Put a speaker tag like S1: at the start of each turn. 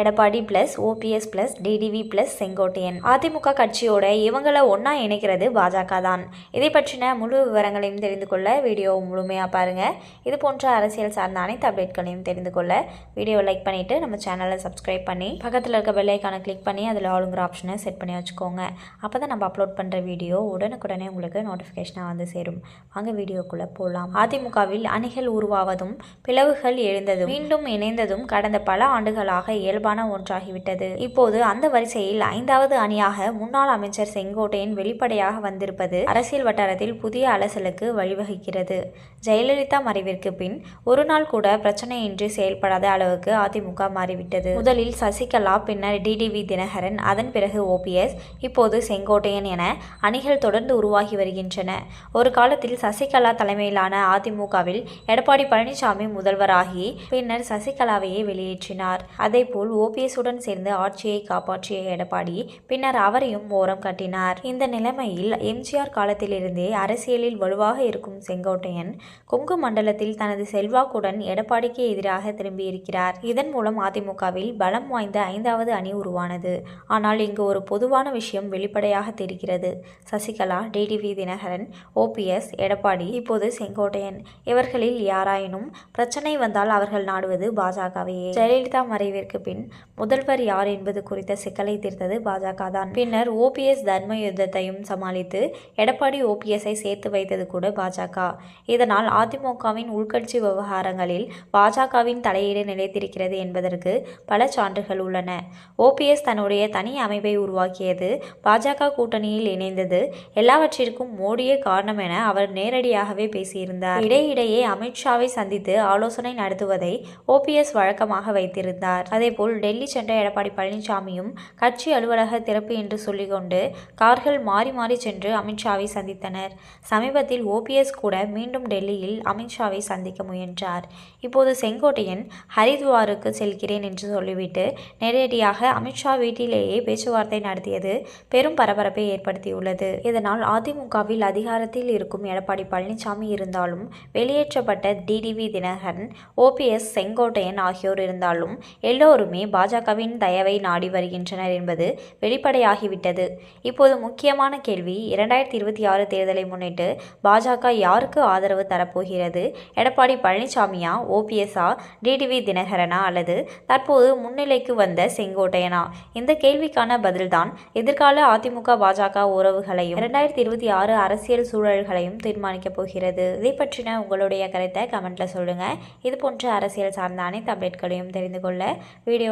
S1: Edappadi plus OPS plus TTV plus Sengottaiyan. AIADMK கட்சியோட இவங்களை ஒன்றா இணைக்கிறது பாஜக தான். இதை பற்றின முழு விவரங்களையும் தெரிந்து கொள்ள வீடியோ முழுமையாக பாருங்கள் இது போன்ற அரசியல் சார்ந்த அனைத்து அப்டேட்களையும் தெரிந்து கொள்ள வீடியோ லைக் பண்ணிவிட்டு நம்ம சேனலை சப்ஸ்கிரைப் பண்ணி பக்கத்தில் இருக்க பெல்லைக்கான கிளிக் பண்ணி அதில் ஆளுங்கிற ஆப்ஷனை செட் பண்ணி வச்சுக்கோங்க. அப்போ தான் நம்ம அப்லோட் பண்ணுற வீடியோ உடனுக்குடனே உங்களுக்கு நோட்டிஃபிகேஷனாக வந்து சேரும். வாங்க வீடியோக்குள்ளே போகலாம் அதிமுகவில் அணிகள் உருவாவதும் பிளவுகள் எழுந்ததும் மீண்டும் இணைந்ததும் கடந்த பல ஆண்டுகளாக இயல்பான ஒன்றாகிவிட்டது. இப்போது அந்த வரிசையில் ஐந்தாவது அணியாக முன்னாள் அமைச்சர் செங்கோட்டையன் வெளிப்படையாக வந்திருப்பது அரசியல் வட்டாரத்தில் புதிய அலசலுக்கு வழிவகுக்கிறது. ஜெயலலிதா மறைவிற்கு பின் ஒரு நாள் கூட பிரச்சனையின்றி செயல்படாத அளவுக்கு அதிமுக மாறிவிட்டது. முதலில் சசிகலா பின்னர் டிடிவி தினகரன் அதன் பிறகு ஓபிஎஸ் இப்போது செங்கோட்டையன் என அணிகள் தொடர்ந்து உருவாகி வருகின்றன. ஒரு காலத்தில் சசிகலா தலைமையிலான அதிமுகவில் எடப்பாடி பழனிசாமி முதல்வராகி பின்னர் சசிகலாவையே வெளியேற்றினார். அதேபோல் ஓபிஎஸ்டன் சேர்ந்து ஆட்சியை காப்பாற்றிய எடப்பாடி பின்னர் அவரையும் ஓரம் கட்டினார். இந்த நிலைமையில் எம்ஜிஆர் காலத்திலிருந்தே அரசியலில் வலுவாக இருக்கும் செங்கோட்டையன் கொங்கு மண்டலத்தில் தனது செல்வாக்குடன் எடப்பாடிக்கு எதிராக திரும்பியிருக்கிறார். இதன் மூலம் அதிமுகவில் பலம் வாய்ந்த ஐந்தாவது அணி உருவானது. ஆனால் இங்கு ஒரு பொதுவான விஷயம் வெளிப்படையாக தெரிகிறது. சசிகலா டிடிவி தினகரன் ஓபிஎஸ் எடப்பாடி இப்போது செங்கோட்டையன். இவர்களில் யாராயினும் பிரச்சனை வந்தால் அவர்கள் நாடுவது பாஜகவையே ஜெயலலிதா மறைவிற்கு பின் முதல்வர் யார் என்பது குறித்த சிக்கலை தீர்த்தது பாஜக தான். பின்னர் ஓபிஎஸ் தர்ம யுத்தத்தையும் சமாளித்து எடப்பாடி ஓபிஎஸ்ஐ சேர்த்து வைத்தது கூட பாஜக. இதனால் அதிமுகவின் உள்கட்சி விவகாரங்களில் பாஜகவின் தலையீடு நிலைத்திருக்கிறது என்பதற்கு பல சான்றுகள் உள்ளன. ஓபிஎஸ் தன்னுடைய தனி அமைப்பை உருவாக்கியது பாஜக கூட்டணியில் இணைந்தது எல்லாவற்றிற்கும் மோடியே காரணம் என அவர் நேரடியாகவே பேசியிருந்தார். இடையிடையே அமித்ஷாவை சந்தித்து ஆலோசனை நடத்துவதை ஓபிஎஸ் வழக்கமாக வைத்திருந்தார். அதேபோல் டெல்லி சென்ற எடப்பாடி பழனிசாமியும் கட்சி அலுவலக திறப்பு என்று சொல்லிக்கொண்டு கார்கள் மாறி மாறி சென்று அமித்ஷாவை சந்தித்தனர். சமீபத்தில் ஓபிஎஸ் கூட மீண்டும் டெல்லியில் அமித்ஷாவை சந்திக்க முயன்றார். இப்போது செங்கோட்டையன் ஹரித்வாருக்கு செல்கிறேன் என்று சொல்லிவிட்டு நேரடியாக அமித்ஷா வீட்டிலேயே பேச்சுவார்த்தை நடத்தியது பெரும் பரபரப்பை ஏற்படுத்தியுள்ளது. இதனால் அதிமுகவில் அதிகாரத்தில் இருக்கும் எடப்பாடி பழனிசாமி இருந்தாலும் வெளியேற்றப்பட்ட டிடிவி தினகரன் ஓபிஎஸ் செங்கோட்டையன் ஆகியோர் இருந்தாலும் எல்லோருமே பாஜகவின் தயவை நாடி வருகின்றனர் என்பது வெளிப்படையாகிவிட்டது. இப்போது முக்கியமான கேள்வி இரண்டாயிரத்தி இருபத்தி ஆறு தேர்தலை முன்னிட்டு பாஜக யாருக்கு ஆதரவு தரப்போகிறது? எடப்பாடி பழனிசாமியா ஓபிஎஸ்ஆ டிடிவி தினகரனா அல்லது தற்போது முன்னிலைக்கு வந்த செங்கோட்டையனா? இந்த கேள்விக்கான பதில்தான் எதிர்கால அதிமுக பாஜக உறவுகளையும் இரண்டாயிரத்தி இருபத்தி ஆறு அரசியல் சூழல்களையும் தீர்மானிக்கப் போகிறது. இதை பற்றின உங்களுடைய கருத்தை கமெண்ட்ல சொல்லுங்க. இது போன்ற அரசியல் சார்ந்த அனைத்து அப்டேட்களையும் தெரிந்து கொள்ள வீடியோ